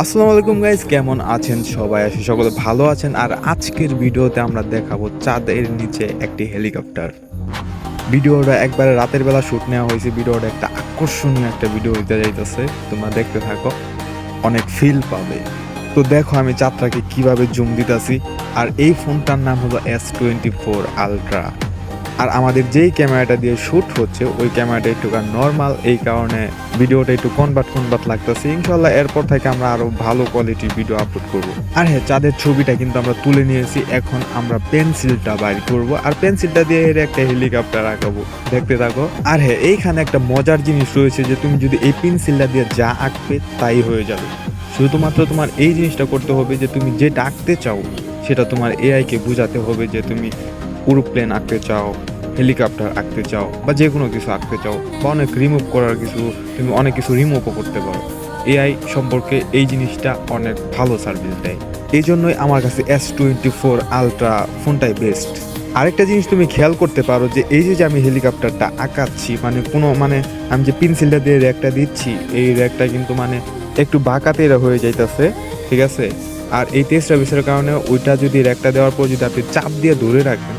আসসালামু আলাইকুম গাইজ কেমন আছেন সবাই? আসে সকলে ভালো আছেন। আর আজকের ভিডিওতে আমরা দেখাবো চাঁদের নিচে একটি হেলিকপ্টার। ভিডিওটা একবারে রাতের বেলা শুট নেওয়া হয়েছে। ভিডিওটা একটা আকর্ষণীয় একটা ভিডিও হইতে যাইতেছে। তোমরা দেখতে থাকো, অনেক ফিল পাবে। তো দেখো আমি চাঁদটাকে কীভাবে জুম দিতেছি। আর এই ফোনটার নাম হলো এস টোয়েন্টি ফোর আলট্রা আর আমাদের যেই ক্যামেরাটা দিয়ে শ্যুট হচ্ছে, ওই ক্যামেরাটা একটু নর্মাল এই কারণে ভিডিওটা একটু কনভার্ট কনভার্ট লাগতেছে। ইনশাল্লাহ এরপর থেকে আমরা আরও ভালো কোয়ালিটির ভিডিও আপলোড করব। আর হ্যাঁ চাঁদের ছবিটা কিন্তু আমরা তুলে নিয়েছি। এখন আমরা পেন্সিলটা বাইর করব। আর পেন্সিলটা দিয়ে এর একটা হেলিকপ্টার আঁকাবো। দেখতে থাকো। আর হ্যাঁ এইখানে একটা মজার জিনিস রয়েছে যে তুমি যদি এই পেন্সিলটা দিয়ে যা আঁকবে, তাই হয়ে যাবে। শুধুমাত্র তোমার এই জিনিসটা করতে হবে যে তুমি যেটা আঁকতে চাও, সেটা তোমার এআইকে বোঝাতে হবে যে তুমি প্লেন আঁকতে চাও। হেলিকপ্টার আঁকতে চাও বা যে কোনো কিছু আঁকতে চাও বা অনেক রিমুভ করার কিছু, তুমি অনেক কিছু রিমুভও করতে পারো। এআই সম্পর্কে এই জিনিসটা অনেক ভালো সার্ভিস দেয়। এই জন্যই আমার কাছে এস টোয়েন্টি ফোর আলট্রা ফোনটাই বেস্ট আরেকটা জিনিস তুমি খেয়াল করতে পারো যে এই যে আমি হেলিকপ্টারটা আঁকাচ্ছি মানে কোনো মানে আমি যে পেন্সিলটা দিয়ে র্যাকটা দিচ্ছি, এই র্যাকটা কিন্তু মানে একটু বাঁকাতে হয়ে যাইতেছে, ঠিক আছে? আর এই টেস্ট বিষয়ের কারণে ওইটা যদি র্যাকটা দেওয়ার পর যদি আপনি চাপ দিয়ে ধরে রাখেন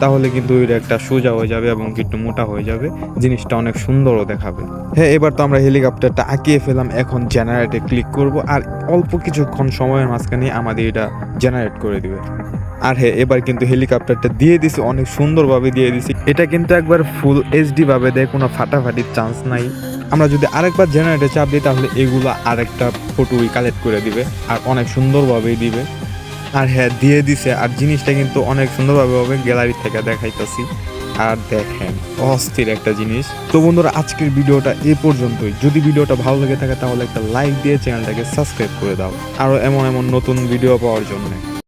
তাহলে কিন্তু র্যাকটা সোজা হয়ে যাবে এবং একটু মোটা হয়ে যাবে। জিনিসটা অনেক সুন্দরও দেখাবে। হ্যাঁ এবার তো আমরা হেলিকপ্টারটা আঁকিয়ে ফেলাম এখন জেনারেটে ক্লিক করব আর অল্প কিছুক্ষণ সময়ের মাঝখানে আমাদের এটা জেনারেট করে দিবে। আর হ্যাঁ এবার কিন্তু হেলিকপ্টারটা দিয়ে দিছি, অনেক সুন্দরভাবে দিয়ে দিছি। এটা কিন্তু একবার ফুল এইচডি ভাবে দেয় কোনো ফাটাফাটির চান্স নাই। আমরা যদি আরেকবার জেনারেটে চাপ দিই, তাহলে এগুলো আরেকটা ফটোই কালেক্ট করে দিবে আর অনেক সুন্দরভাবেই দিবে। আর হ্যাঁ দিয়ে দিছে। আর জিনিসটা কিন্তু অনেক সুন্দরভাবে হবে গ্যালারি থেকে দেখাইতেছি। আর দেখেন, অস্থির একটা জিনিস। তো বন্ধুরা, আজকের ভিডিওটা এ পর্যন্তই। যদি ভিডিওটা ভালো লেগে থাকে, তাহলে একটা লাইক দিয়ে চ্যানেলটাকে সাবস্ক্রাইব করে দাও। আরও এমন এমন নতুন ভিডিও পাওয়ার জন্য।